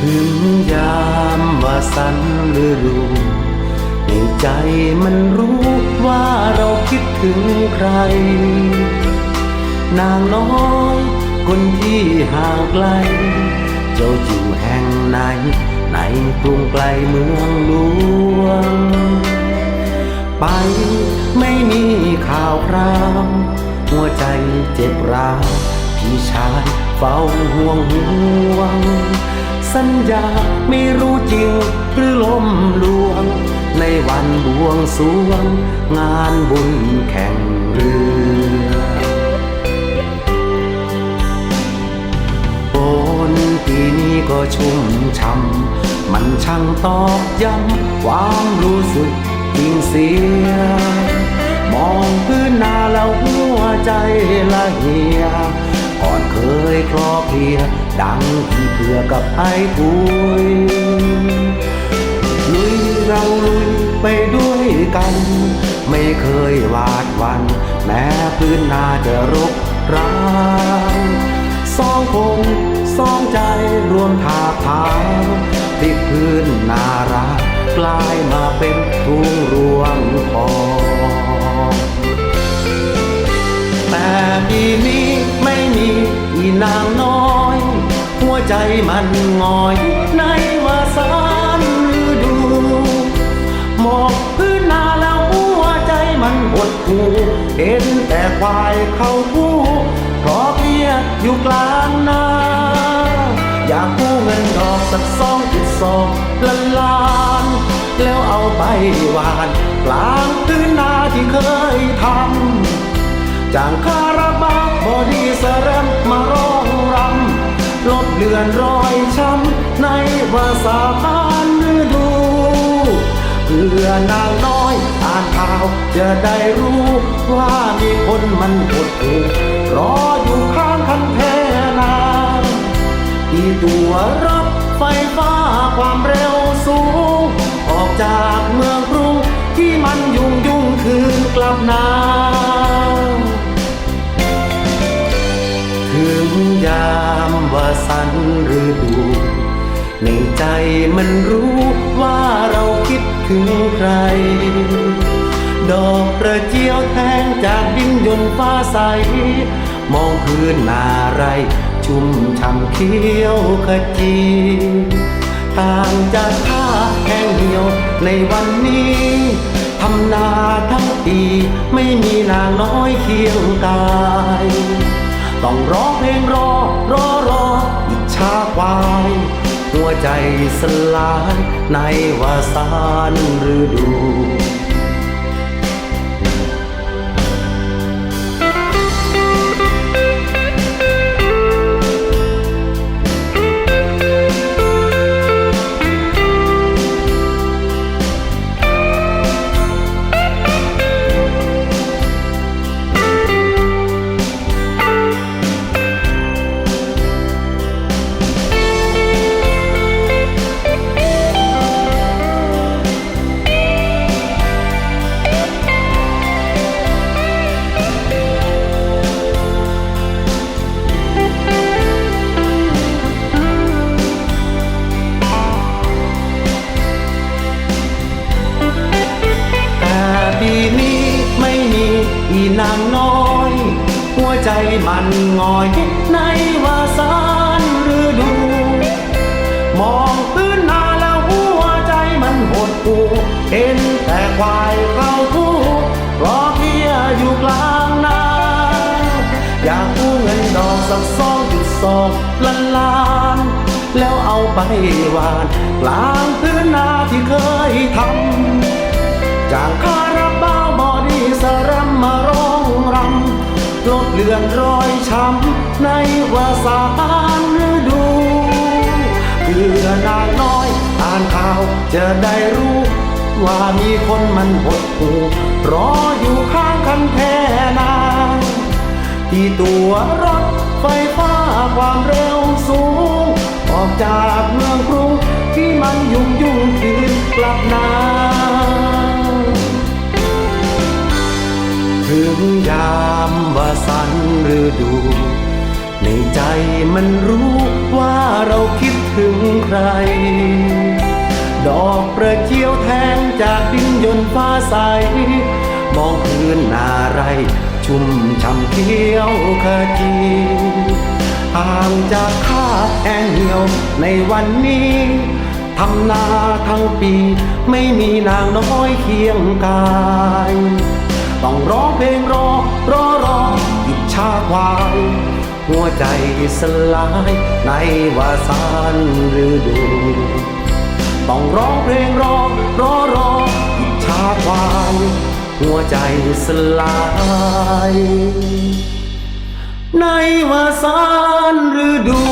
ถึงยามมาสันฤรูในใจมันรู้ว่าเราคิดถึงใคร นางน้อยคนที่ห่างไกล เจ้าอยู่แห่งไหน ในกรุงไกลเมืองหลวง ไปไม่มีข่าวคราว หัวใจเจ็บราวพี่ชายเฝ้าห่วงห่วง สัญญาไม่รู้จริงหรือลมลวง ในวันบวงสรวง งานบุญแข่งเรือฝนปีนี้ก็ชุ่มช่ำมันช่างตอกย้ำความรู้สึกจริงเสีย มองพื้นนาแล้วหัวใจละเหียก่อนเคยคลอ ดังที่เพื่อกับไอ้คุยลุยเราลุยไปด้วยกัน ไม่เคยหวาดวัน แม้พื้นนาจะรกร้างสองคนสองใจรวมทาทางที่พื้นนารักกลายมาเป็นทุ่งรวงทองแต่ปีนี้ไม่มีอีนางน้อยหัว ใจมันงอยในวาสานฤดูหมองพื้นนาแล้วหัวใจมันหดหูเห็นแต่ควายเขาผู้เพราะเพียอยู่กลางนาอยากกู้เงินดอกสักสองจุดสองล้านล้านแล้วเอาไปหวาน กลางพื้นนาที่เคยทำจางคาราบาบอดีสแรมมารอ ลบเลือนรอยช้ำในวาสานฤดูเพื่อนางน้อยอ่านข่าวจะได้รู้ว่ามีคนมันหดหู่รออยู่ข้างคันแท่นาที่ตัวรถไฟฟ้าความเร็วสูง ออกจากเมืองกรุงที่มันยุ่งยุ่งคืนกลับนาถึงยา มันรู้ว่าเราคิดถึงใคร ดอกกระเจียวแทงจากดินยนต์ฟ้าใส มองพื้นนาไร ชุ่มช่ำเขียวขจี ต่างจากท่าแห้งเหี่ยวในวันนี้ทำนาทั้งปีไม่มีนางน้อยเคียงกายต้องร้องเพลงรอรอรออิจฉาควาย หัวใจสลายในวาสานฤดู นางน้อย หัวใจมันงอยในวาสานฤดู มองพื้นนาแล้วหัวใจมันหดหู่เห็นแต่ควายเข้าผู้รอเพียอยู่กลางนาอยากกู้เงินดอกสักสองจุดสองล้านล้านแล้วเอาไปหวานกลางพื้นนาที่เคยทำจากคาราบา สรมมาร้องรำลบเลือนรอยช้ำในวาสานฤดูเพื่อนางน้อยอ่านข่าวจะได้รู้ ว่ามีคนมันหดหู่รออยู่ข้างคันแท่นาที่ตัวรถไฟฟ้าความเร็วสูง ออกจากเมืองกรุงที่มันยุ่งยุ่งคืนกลับนา ถึงยามว่าสันฤดู ในใจมันรู้ว่าเราคิดถึงใคร ดอกประเจียวแทงจากดินยนต์ฟ้าใส มองพื้นนาไร ชุ่มช่ำเขียวขจีห่างจากข้าแหงเหี่ยวในวันนี้ทำนาทั้งปีไม่มีนางน้อยเคียงกายต้องรอ งเพลงรอรอรออิจฉาควายหัวใจสลายในวาสานฤดู ต้องร้องเพลงรอรอรออิจฉาควายหัวใจสลาย ในวาสานฤดู